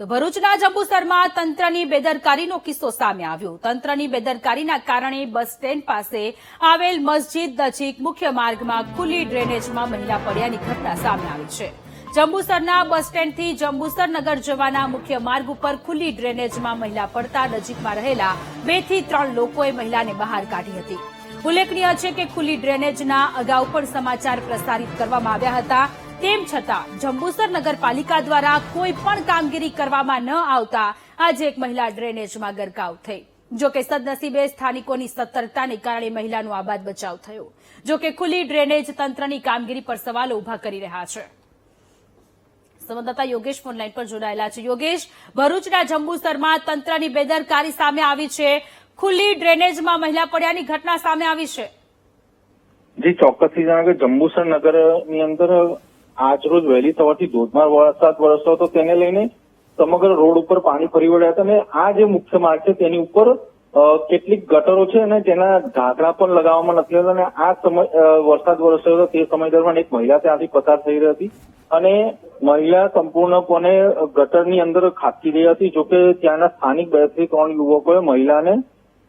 તો ભરૂચના જંબુસરમાં તંત્રની બેદરકારીનો કિસ્સો સામે આવ્યો. તંત્રની બેદરકારીના કારણે બસ સ્ટેન્ડ પાસે આવેલ મસ્જિદ નજીક મુખ્ય માર્ગમાં ખુલ્લી ડ્રેનેજમાં મહિલા પડ્યાની ઘટના સામે આવી છે. જંબુસરના બસ સ્ટેન્ડથી જંબુસર નગર જવાના મુખ્ય માર્ગ ઉપર ખુલ્લી ડ્રેનેજમાં મહિલા પડતા નજીકમાં રહેલા બેથી ત્રણ લોકોએ મહિલાને બહાર કાઢી હતી. ઉલ્લેખનીય છે કે ખુલ્લી ડ્રેનેજના અગાઉ પણ સમાચાર પ્રસારિત કરવામાં આવ્યા હતા. તેમ છતાં, જંબુસર નગરપાલિકા દ્વારા કોઈ પણ કામગીરી કરવામાં ન આવતા, આજે એક મહિલા ડ્રેનેજમાં ગરકાવ થઈ. જોકે સદનસીબે સ્થાનિકોની સતર્કતાને કારણે મહિલાનો આબાદ બચાવ થયો. જોકે ખુલ્લી ડ્રેનેજ તંત્રની કામગીરી પર સવાલો ઊભા કરી રહ્યા છે. સંવાદદાતા યોગેશ ફોનલાઈન પર જોડાયેલા છે. યોગેશ, ભરૂચના જંબુસરમાં તંત્રની બેદરકારી સામે આવી છે. ખુલ્લી ડ્રેનેજમાં મહિલા પડ્યાની ઘટના સામે આવી છે. જી, ચોક્કસથી જણાવે કે જંબુસર નગરની અંદર આજરોજ વહેલી સવારથી ધોધમાર વરસાદ વરસતો હતો તેને લઈને સમગ્ર રોડ ઉપર પાણી ફરી વળ્યા હતા અને આ જે મુખ્ય માર્ગ છે તેની ઉપર કેટલીક ગટરો છે અને તેના ઢાંકણા પણ લગાવવામાં નથી હતા અને આ સમય વરસાદ વરસ્યો હતો તે સમય દરમિયાન એક મહિલા ત્યાંથી પસાર થઈ રહી હતી અને મહિલા સંપૂર્ણપણે ગટરની અંદર ખાબકી રહી હતી. જોકે ત્યાંના સ્થાનિક બેથી ત્રણ યુવકોએ મહિલાને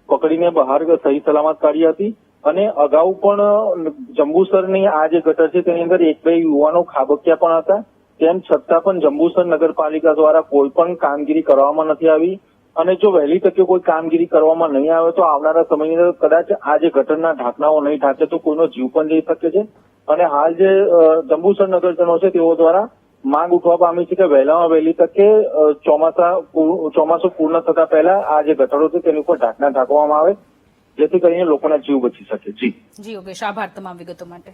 પકડીને બહાર સહી સલામત કાઢી હતી. અને અગાઉ પણ જંબુસરની આ જે ગટર છે તેની અંદર એક બે યુવાનો ખાબક્યા પણ હતા. તેમ છતાં પણ જંબુસર નગરપાલિકા દ્વારા કોઈ પણ કામગીરી કરવામાં નથી આવી. અને જો વહેલી તકે કોઈ કામગીરી કરવામાં નહીં આવે તો આવનારા સમયની અંદર કદાચ આ જે ગટરના ઢાંકણાઓ નહીં ઢાંકે તો કોઈનો જીવ પણ જઈ શકે છે. અને હાલ જે જંબુસર નગરજનો છે તેઓ દ્વારા માંગ ઉઠવા પામી છે કે વહેલામાં વહેલી તકે ચોમાસા ચોમાસું પૂર્ણ થતા પહેલા આ જે ગટરો છે તેની ઉપર ઢાંકણા ઢાંકવામાં આવે. જેથી કરીને લોકોના જીવ બચી શકે. જી. જી ઓકે આભાર તમામ વિગતો માટે.